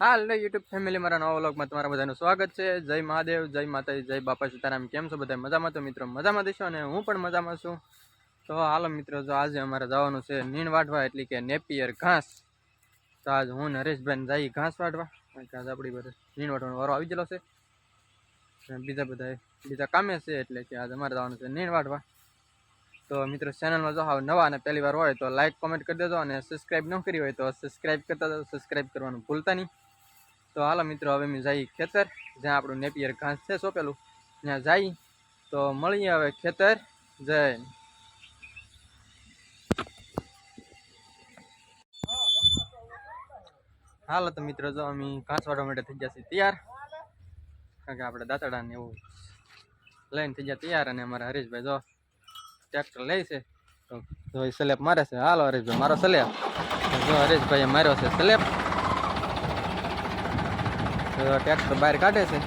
હાલ YouTube family મારા નવા વ્લોગમાં તમારા બધાનું સ્વાગત છે. જય મહાદેવ, જય માતાજી, જય બાપા સીતારામ. કેમ છો બધા? મજામાં તો મિત્રો, મજામાં દેશો અને હું પણ મજામાં છું. તો હાલો મિત્રો, જો આજે અમારે જવાનું છે નીણ વાટવા એટલે કે નેપિયર ઘાસ. તો આજ હું નરેશભાઈ જઈ ઘાસ વાટવા ઘાસ આપણી બધે નીણ વાટવાનો વારો આવી ગયેલો છે. બીજા બધા બીજા કામે છે, એટલે કે આજે અમારે જવાનું છે નીણ વાટવા તો મિત્રો ચેનલમાં જો હાવ નવા અને પહેલી વાર હોય તો લાઇક કોમેન્ટ કરી દેજો અને સબસ્ક્રાઈબ ન કરી હોય તો સબસ્ક્રાઈબ કરતા સબસ્ક્રાઈબ કરવાનું ભૂલતા નહીં. તો હાલો મિત્રો, હવે અમે જઈએ ખેતર, જ્યાં આપણું નેપિયર ઘાસ છે સોંપેલું. ત્યાં જઈ તો મળીએ હવે ખેતર. જય હાલો તો મિત્રો, જો અમે ઘાસ વાળવા માટે થઈ જશે તૈયાર. કારણ કે આપણે દાંતડાને એવું લઈને થઈ જાય તૈયાર અને અમારા હરીશભાઈ જો ટ્રેક્ટર લે છે. તો જો એ સ્લેપ મારે છે. હાલો હરીશભાઈ, મારો સ્લેપ. જો હરીશભાઈએ માર્યો છે સ્લેપ. ટ્રેક્ટર બહાર કાઢે છે.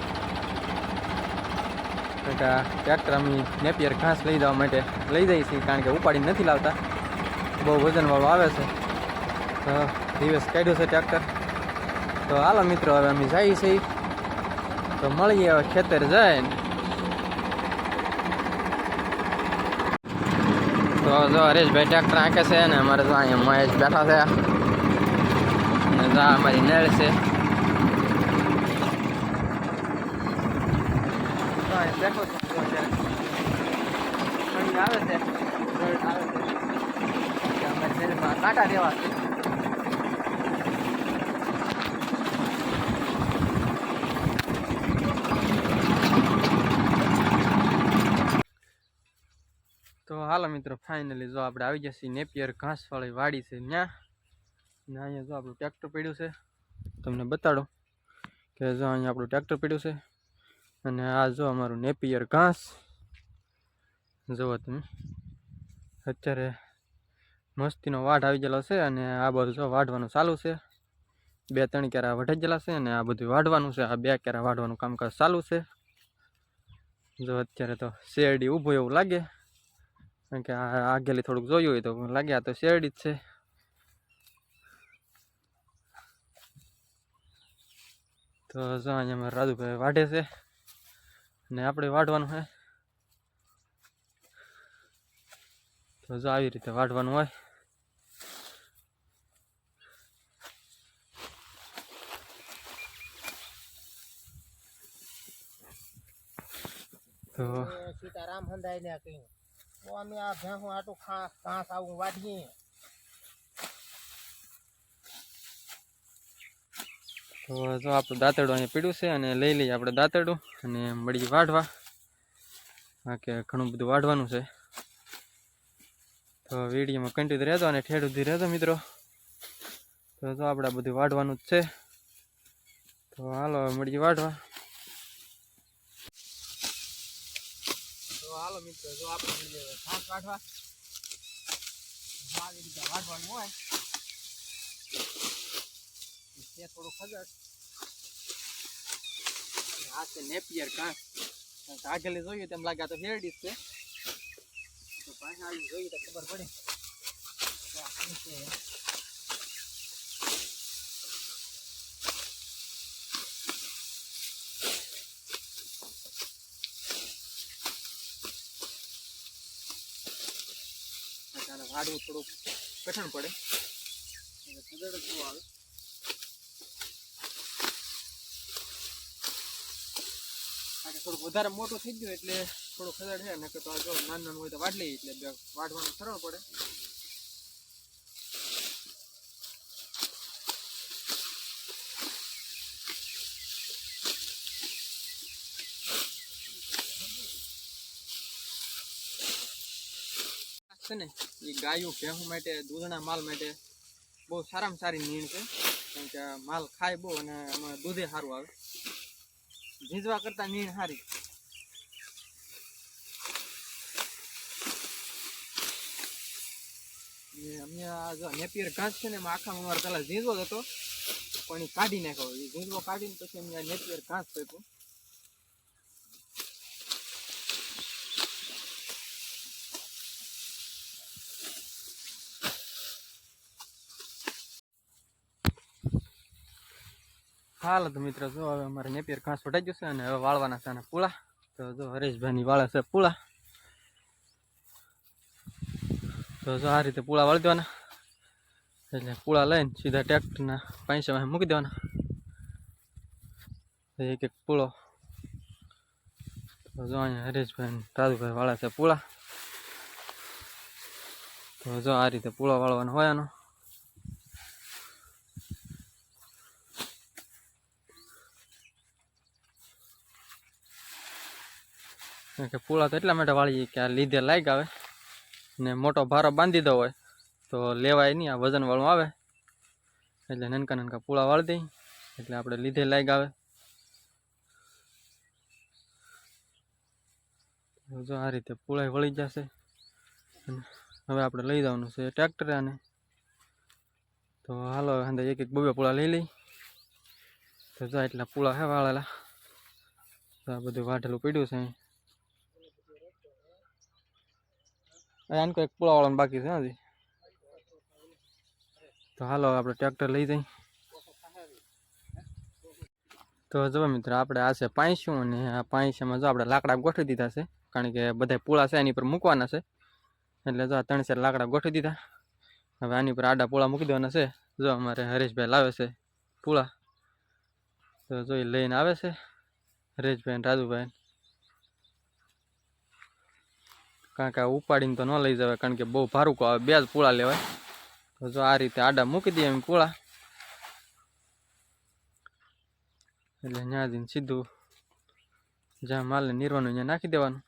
ટ્રેક્ટર અમે નેપિયર ઘાસ લઈ જવા માટે લઈ જઈએ છીએ, કારણ કે ઉપાડી નથી લાવતા. બહુ વજનવાળું આવે છે. તો દિવસ કાઢ્યું છે ટ્રેક્ટર તો હાલો મિત્રો, હવે અમે જઈએ છીએ. તો મળીએ હવે ખેતર જાય તો જો હરેશભાઈ ટ્રેક્ટર આંકે છે ને, અમારે તો અહીંયા મહેશ બેઠા છે. અમારી નળ છે તો અહીં કાંટા દેવા તો હાલો મિત્રો ફાઇનલી જો આપણે આવી જશે નેપિયર ઘાસવાળી વાડી છે ત્યાં ને અહીંયા જો આપણું ટ્રેક્ટર પડ્યું છે. તમને બતાડો કે જો અહીંયા આપણું ટ્રેક્ટર પડ્યું છે. અને આ જો અમારું નેપિયર ઘાસ. જુઓ તમે. અત્યારે મસ્તીનો વાઢ આવી ગયેલો છે અને આ બધું જો વાઢવાનું ચાલુ છે. બે ત્રણ કેરા વઢાઈ ગયેલા છે અને આ બધું વાઢવાનું છે. આ બે કેરા વાઢવાનું કામકાજ ચાલુ છે. જો અત્યારે તો શેરડી ઊભું એવું લાગે. કારણ કે આ આગેલી થોડુંક જોયું હોય તો લાગે આ તો શેરડી જ છે. તો જો અહીંયા રાજુભાઈ વાઢે છે. ને આપણે વાઢવાનું છે તો જો આવી રીતે વાઢવાનું હોય. તો સીતારામ હંધાઈ ને કહ્યું અમે આ ભેંસું આટું ખાસ ઘાસ આવું વાઢીએ. તો જો આપણું દાંતરડું અહીંયા પીડ્યું છે અને લઈ લઈએ આપણે દાંતરડું અને મળી વાઢવા. કે ઘણું બધું વાઢવાનું છે. તો વિડીયોમાં કન્ટિન્યુ રહેતો અને ઠેઠ સુધી રહેતો મિત્રો. તો જો આપણે બધું વાઢવાનું જ છે. તો હાલો મળી વાઢવા. મિત્રો, જો આપણે વાઢવા. વાઢવાનું હોય. છે થોડું ખજર આ છે નેપિયર ઘાસ આગળ જોઈએ તેમ લાગે તો હેરડી છે. તો આવી જોઈએ તો ખબર પડે. વાડવું થોડુંક કઠણ પડે. એટલે ખબર જ આવે કારણ કે થોડુંક વધારે મોટું થઈ ગયું એટલે થોડું ખદડ છે, નકર તો આ જો નાનું નાનું હોય તો વાટ લઈએ, એટલે બે વાટવાનું સરળ પડે. છે ને એ ગાયો ભેહું માટે, દૂધના માલ માટે બહુ સારામાં સારી નીણ છે, કારણ કે માલ ખાય બહુ અને એમાં દૂધે સારું આવે. ભીજવા કરતા નીણ સારી અમને આ નેપિયર ઘાસ છે ને એમાં આખા અમારે પેલા ઝીંઝવો હતો. પણ એ કાઢી નાખ્યો. એ ઝીંઝવો કાઢીને પછી અમે આ નેપિયર ઘાસ ફેંક્યું. હાલો તો મિત્રો, જો હવે અમારે નેપિયર ઘાસ વટાઈ ગયું છે અને હવે વાળવાના છે અને પૂળા તો જો હરેશભાઈની વાળે છે પૂળા તો જો આ રીતે પૂળા વાળી દેવાના. એટલે પૂળા લઈને સીધા ટ્રેક્ટરના પૈસામાં મૂકી દેવાના. એક એક પૂળો તો જો અહીંયા હરેશભાઈ રાજુભાઈ વાળા છે પૂળા તો જો આ રીતે પૂળો વાળવાનો હોય આનો. કે પૂળા તો એટલા માટે વાળીએ કે આ લીધે લાગ આવે. ને મોટો ભારો બાંધી દો હોય, તો લેવાય નહીં, આ વજનવાળું આવે. એટલે નાનકા નાનકા પૂળા વાળી દઈ, એટલે આપણે લીધે લાગ આવે. જો આ રીતે પૂળાઈ વળી જશે. હવે આપણે લઈ જવાનું છે ટ્રેક્ટરે આને. તો હાલો અંદર એક એક બબે પૂળા લઈ લઈ. તો જો એટલા પૂળા હે વાળેલા. તો આ બધું વાઢેલું પડ્યું છે અહીં. આને એક પૂળા વાળવાનું બાકી છે, હજી. તો હાલો આપણે ટ્રેક્ટર લઈ જઈ. તો જો મિત્રો, આપણે આ છે પાંચશું અને આ પાંચસામાં જો આપણે લાકડા ગોઠવી દીધા છે, કારણ કે બધા પૂળા છે એની પર મૂકવાના છે. એટલે જો આ ત્રણ ચાર લાકડા ગોઠવી દીધા. હવે આની પર આડા પૂળા મૂકી દેવાના છે. જો અમારે હરેશભાઈ લાવે છે પૂળા તો જો એ લઈને આવે છે. હરેશભાઈ રાજુભાઈ. કારણ કે ઉપાડીને તો ન લઈ જવાય, કારણ કે બહુ ભારું આવે બે જ પૂળા લેવાય. તો જો આ રીતે આડા મૂકી દઈએ એમ પૂળા. એટલે ત્યાં જઈને સીધું જ્યાં માલને નીરવાનું ત્યાં નાખી દેવાનું.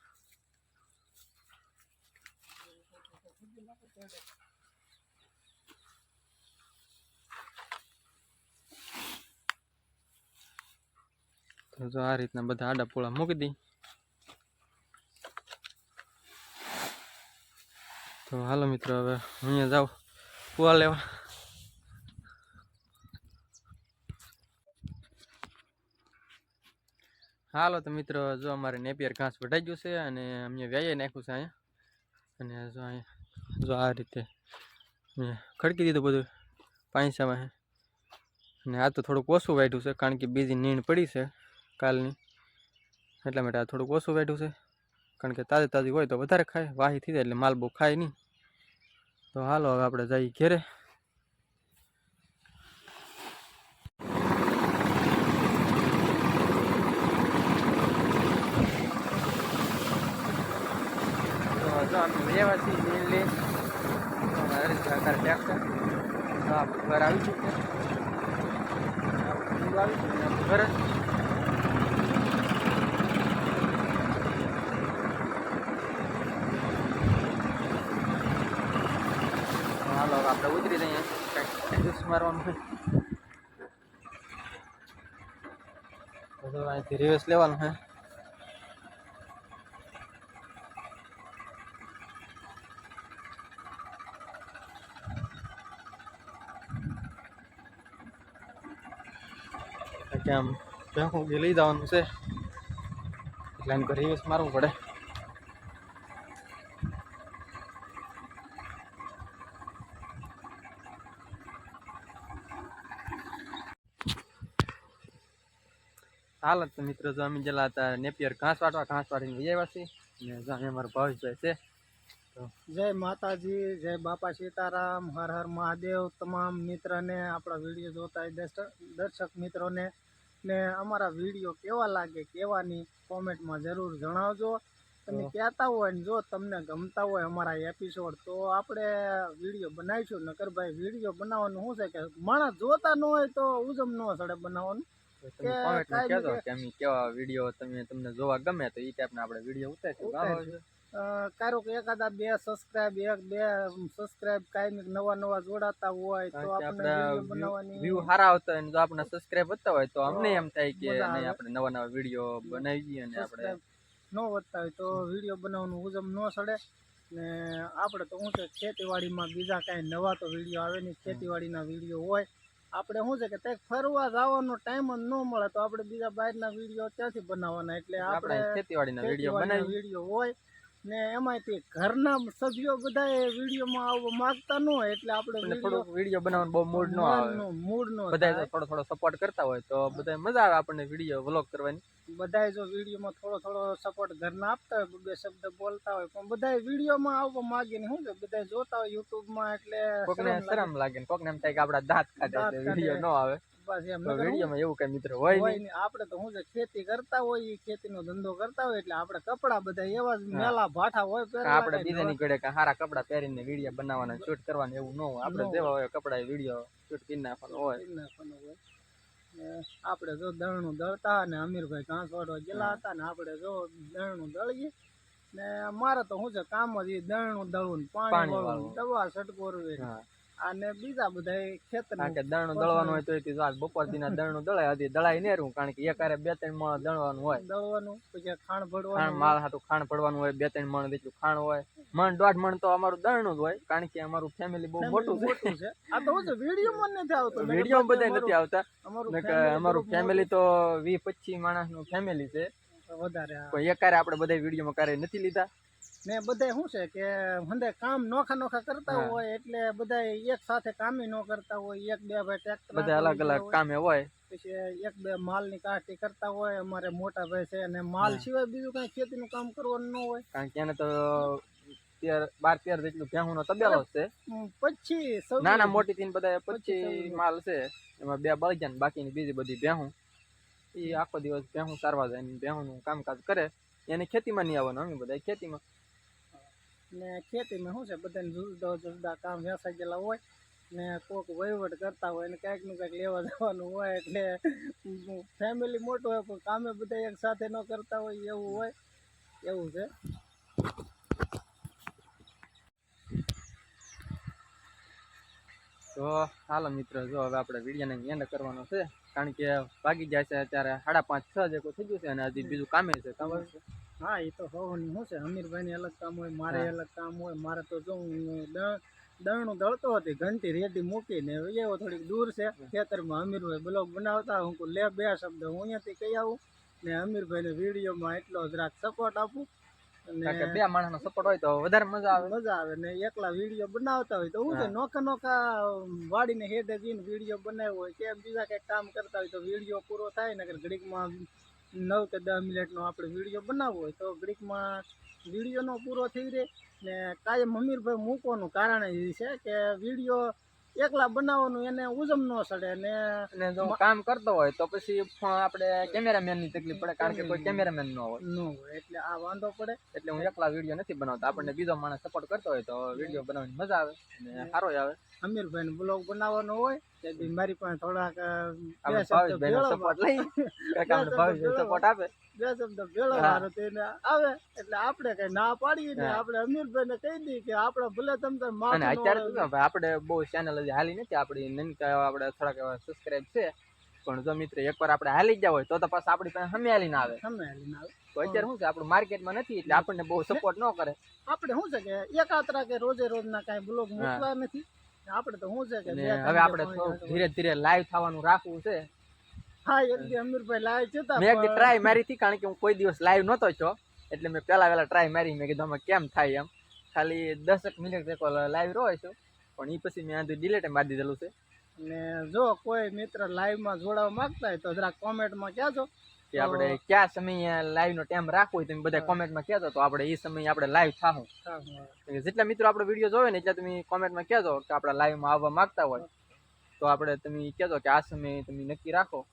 જો આ રીતના બધા આડા પૂળા મૂકી દઈ તો હાલો મિત્રો, હવે અહીંયા જાઉં. કુવા લેવા. હાલો તો મિત્રો, જો અમારે નેપિયર ઘાસ વઢાઈ ગયું છે અને અમે વ્યાયે નાખ્યું છે અહીંયા. અને જો અહીંયા, જો આ રીતે ખડકી દીધું બધું પાંચામાં અને આ તો થોડુંક ઓછું વાઢ્યું છે, કારણ કે બીજી નીણ પડી છે કાલની. એટલા માટે આ થોડુંક ઓછું વાઢ્યું છે, કારણ કે તાજી તાજી હોય તો વધારે ખાય, વાહી થઈ જાય, એટલે માલ બહુ ખાય નહીં. તો હાલો હવે આપણે જઈએ ઘેરે. લીલી હરી સરકાર ટ્રેક્ટર ઘર આવી ચૂક્યું આપણું આવી ચૂક્યું ઘર હવે આપણે ઉતરી જઈએ કંઈક મારવાનું હોય અહીંથી રિવર્સ લેવાનું છે. કે આમ ભેંકું લઈ જવાનું છે. એટલે આને રિવર્સ મારવું પડે. હાલત તો મિત્રો જો અમે હતા નેપિયર ઘાસ વાટવા ઘાસ વાટીને આવ્યા છીએ. જો અમારો ભાવેશભાઈ છે. જય માતાજી જય બાપા સીતારામ હર હર મહાદેવ. તમામ મિત્રને આપણા વીડિયો જોતા દર્શક મિત્રોને ને અમારા વીડિયો કેવા લાગે કેવાની કોમેન્ટમાં જરૂર જણાવજો. તમે કહેતા હોય ને જો તમને ગમતા હોય અમારા એપિસોડ તો આપણે વીડિયો બનાવીશું. નકર ભાઈ વીડિયો બનાવવાનું શું છે કે માણસ જોતા ન હોય તો ઉજમ ન સડે બનાવવાનું. તમે કોમેન્ટમાં કહેજો કે અમે કેવા વીડિયો તમે તમને જોવા ગમે તો એ ટાઈપના આપણે વીડિયો ઉતારીશું. કારો કે એકાદા બે સબસ્ક્રાઇબ એક બે સબસ્ક્રાઇબ કાંઈ નવા નવા જોડાતા હોય તો આપણે વીડિયો બનાવવાની વ્યૂ સારા આવતા હોય તો જો આપણે સબસ્ક્રાઇબ વધતા હોય તો અમને એમ થાય કે નહીં આપણે નવા નવા વીડિયો બનાવીએ અને આપણે નો વધતા હોય તો વીડિયો બનાવવાનું ઉજમ ન સડે. ને આપણે તો શું છે ખેતીવાડીમાં બીજા કાંઈ નવા તો વીડિયો આવે નહીં. ખેતીવાડીના વીડિયો હોય આપણે શું છે કે કંઈક ફરવા જવાનો ટાઈમ જ ન મળે તો આપણે બીજા બહારના વીડિયો ક્યાંથી બનાવવાના. એટલે આપણે ખેતીવાડીના વીડિયો બનાવી વીડિયો હોય ને એમાંથી ઘરના સભ્યો બધા વિડીયોમાં આવવા માંગતા ન હોય એટલે આપણે થોડુંક વીડિયો બનાવવાનું બહુ મૂડ ન આવે. મૂડ નો બધા થોડો થોડો સપોર્ટ કરતા હોય તો બધા મજા આવે આપણને વીડિયો વ્લોગ કરવાની. બધાય જો વિડીયોમાં થોડો થોડો સપોર્ટ ઘરના આપતા હોય બે શબ્દ બોલતા હોય પણ બધાય વિડીયોમાં આવવા માંગે ને શું કે બધા જોતા હોય યુટ્યુબમાં એટલે કોકને શરમ લાગે. ને કોકને એમ થાય કે આપડા દાંત કાઢે. વીડિયો ન આવે. બસ એમ તો નકર હું વિડીયોમાં એવું કઈ મિત્ર હોય હોય નહીં નહીં. આપણે તો શું છે ખેતી કરતા હોય ખેતીનો ધંધો કરતા હોય એટલે આપણે કપડા બધા એવા મેલા ભાઠા હોય પહેરેલા આપણે બીજાની ઘડે કાંઈ સારા કપડાં પહેરીને વીડિયો બનાવવાના શૂટ કરવાનું એવું ન હોય આપણે જેવા હોય કપડા વીડિયો શૂટ કરી નાખવાનો હોય કરી નાખવાનું હોય. ને આપણે જો દળનું દળતા અને અમીરભાઈ ઘાસ વાળવા ગયેલા હતા ને આપણે જો દળનું દળીએ ને મારે તો શું છે કામ જ એ દળનું દળવું ને પાણી. દવા છટકોરવી હા. અને બીજા બધા ખેતર કે દળનું દળવાનું હોય તો એથી આજ બપોર દીના દળનું દળાય. હતી દળાય નેરું કારણ કે એક હારે બે ત્રણ મણ દળવાનું હોય. દળવાનું પછી ખાણ ભરવાનું. માલ હાટું ખાણ ભરવાનું હોય બે ત્રણ મણ જેટલું ખાણ હોય. મણ દોઢ મણ તો અમારું દળનું જ હોય કારણ કે અમારું ફેમિલી બહુ મોટું છે. આ તો હું વીડિયો માં નથી આવતો. વીડિયો બધા નથી આવતા. અમારું ફેમિલી તો વીસ પચીસ માણસનું ફેમિલી છે. વધારે એકારે આપણે બધા વિડીયોમાં ક્યારેય નથી લીધા. ને બધા શું છે કે હંદે કામ નોખા નોખા કરતા હોય એટલે બધા એક સાથે કામ ન કરતા હોય એક બે ભાઈ ટ્રેક્ટર બધા અલગ અલગ કામે હોય. પછી એક બે માલની કાઢી કરતા હોય અમારે મોટા ભાઈ છે અને માલ સિવાય બીજું કઈ ખેતી નું કામ કરવાનું ન હોય. કારણ કે એને તો બાર તેર જેટલું ભેહું નો તબેલો છે. પછી નાના મોટી થી બધા પચીસ માલ છે. એમાં બે બળગ્યા જાય ને બાકીની બીજી બધી ભેહું. એ આખો દિવસ ભેહું સારવા જાય ને ભેહું નું કામકાજ કરે. એને ખેતીમાં નહીં આવવાનું અમે બધા ખેતીમાં. ને ખેતીમાં શું છે? બધાને જુદા જુદા કામ વેસાઈ ગયેલા હોય ને કોક વહીવટ કરતા હોય ને કાંઈકનું કાંઈક લેવા જવાનું હોય એટલે ફેમિલી મોટું હોય પણ કામે બધા એક સાથે ન કરતા હોય એવું હોય. એવું છે. તો હાલો મિત્ર, જો હવે આપણે વિડીયોને એન્ડ કરવાનો છે. કારણ કે ભાગી જાય છે અત્યારે સાડા પાંચ, છ જેવું થઈ ગયું છે અને હજી બીજું કામે છે. ખબર છે હા એ તો હોવાની શું છે? અમીરભાઈને અલગ કામ હોય મારે અલગ કામ હોય મારે તો જો હું દ- દળનું દળતો હતી ઘંટી રેડી મૂકીને. એવો થોડીક દૂર છે ખેતરમાં અમીરભાઈ બ્લોગ બનાવતા હું લે બે શબ્દ હું અહીંયાથી કહી આવું ને અમીરભાઈને વિડીયોમાં એટલો જરાક સપોર્ટ આપું. અને બે માણસનો સપોર્ટ હોય તો વધારે મજા આવે. મજા આવે ને એકલા વીડિયો બનાવતા હોય તો હું છે નોખા નોખા વાડીને હેડે જઈને વીડિયો બનાવ્યો હોય કે બીજા કંઈક કામ કરતા હોય તો વીડિયો પૂરો થાય ને ઘડીકમાં નવ કે દસ મિનિટનો આપણે વીડિયો બનાવવો હોય તો ઘડીકમાં વિડીયોનો પૂરો થઈ રહે ને કાયમ અમીરભાઈ મૂકવાનું કારણ એ છે કે વીડિયો એકલા બનાવવાનું એને ઉજમ ન સડે ને જો કામ કરતો હોય તો પછી આપણે કેમેરામેનની તકલીફ પડે કારણ કે કોઈ કેમેરામેન ન હોય. ન હોય એટલે આ વાંધો પડે. એટલે હું એકલા વીડિયો નથી બનાવતો. આપણને બીજો માણસ સપોર્ટ કરતો હોય તો વીડિયો બનાવવાની મજા આવે અને સારો આવે. અમીરભાઈને બ્લોગ બનાવવાનો હોય તે દી મારી પાસે થોડાક અ, બે આપણે શબ્દ ભાવેશભાઈ નો ભેળવવા. સપોર્ટ લઈ. કંઈક આપણે બે ભાવેશભાઈ શબ્દ સપોર્ટ આપે. બે શબ્દ ભેળો હા. મારો તેને આવે. એટલે આપણે કઈ ના પાડીએ ને હા. આપણે અમીરભાઈ ને કહી દઈએ કે આપણે ભલે તમ તાર અને માથું અત્યારે ન તો શું ભાઈ આપણે બહુ ચેનલ હજી હાલી નથી. આપણી નનકા એવા આપણે થોડાક એવા સબસ્ક્રાઇબ છે. પણ જો મિત્ર એકવાર આપણે હાલી જ ગયા હોય તો તો પાછા આપણી પાસે હમે હાલીને આવે. સામે હાલીને આવે. તો અત્યારે શું છે? આપણું માર્કેટમાં નથી એટલે આપણને બહુ સપોર્ટ ન કરે. આપણે શું છે કે એકાત્રા કે રોજે રોજના કાંઈ બ્લોગ મૂકવા નથી. આપણે તો શું છે કે હવે આપણે ધીરે ધીરે લાઈવ થવાનું રાખવું છે. હા એક દી અમીરભાઈ લાવે જતા મેં એક ટ્રાય મારી હતી કારણ કે હું કોઈ દિવસ લાઈવ નહોતો છો એટલે મેં પહેલા વહેલા ટ્રાય મારી મેં કીધું અમે કેમ થાય એમ. ખાલી દસક મિનિટ લાઈવ રહ્યો છું પણ એ પછી મેં આથી ડિલેટ મારી દીધેલું છે. ને જો કોઈ મિત્ર લાઈવમાં જોડાવા માંગતા હોય તો જરાક કોમેન્ટમાં કહેજો. કે આપણે કયા સમયે લાઈવ નો ટાઈમ રાખવો હોય તમે બધા કોમેન્ટમાં કહેતો તો આપણે એ સમયે આપણે લાઈવ થાશું હા, હા. કે જેટલા મિત્રો આપણે વીડિયો જોવે ને એટલા તમે કોમેન્ટમાં કહેજો કે આપણે લાઈવમાં આવવા માંગતા હોય. તો આપણે તમે કહેજો કે આ સમયે તમે નક્કી રાખો.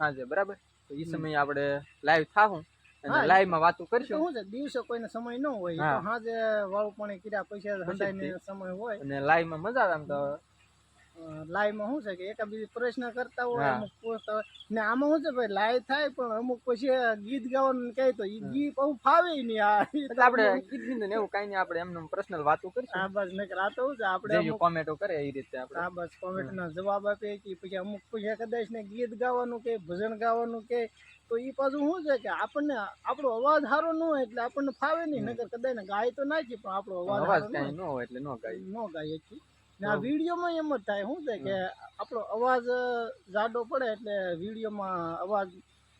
હાજે બરાબર? તો એ સમયે આપણે લાઈવ થાશું હા, અને એ- લાઈવમાં વાતો કરીશું. શું છે દિવસે કોઈને સમય ન હોય તો હાજે વાળું પણ કર્યા પૈસા સમય હોય. અને લાઈવમાં મજા આવે તો. લાઈવમાં શું છે કે એક બીજી પ્રશ્ન કરતા હોય. અમુક પોસ્ટ હોય. ને આમાં શું છે ભાઈ લાઈવ થાય પણ અમુક પછી ગીત ગાવાનું કહે તો એ ગીત બહુ ફાવે નહીં આ. એટલે આપણે કીધું ને એવું કાંઈ નહીં આપણે એમને પર્સનલ વાતો કરીશું. હા બસ નકર આ તો છે આપણે કોમેન્ટો કરે એ રીતે આપણે. હા બસ કોમેન્ટ ના જવાબ આપે કે પછી અમુક પછી કદાચ ને ગીત ગાવાનું કે ભજન ગાવાનું કે તો એ પાછું શું છે કે આપણને આપણો અવાજ સારો ન હોય એટલે આપણને ફાવે નહીં. નકર કદાચ ગાય તો નાખી પણ આપણો અવાજ ન હોય. એટલે ન ગાય ન ગાય આ વિડીયોમાં એમ જ થાય શું છે કે આપણો અવાજ જાડો પડે એટલે વિડીયોમાં અવાજ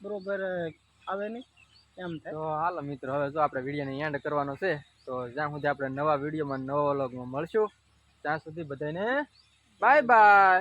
બરોબર આવે નહીં એમ થાય. તો હાલો મિત્રો હવે જો આપણે વિડીયોને એન્ડ કરવાનો છે તો જ્યાં સુધી આપણે નવા વિડીયોમાં નવા વ્લોગમાં મળશું ત્યાં સુધી બધાને બાય બાય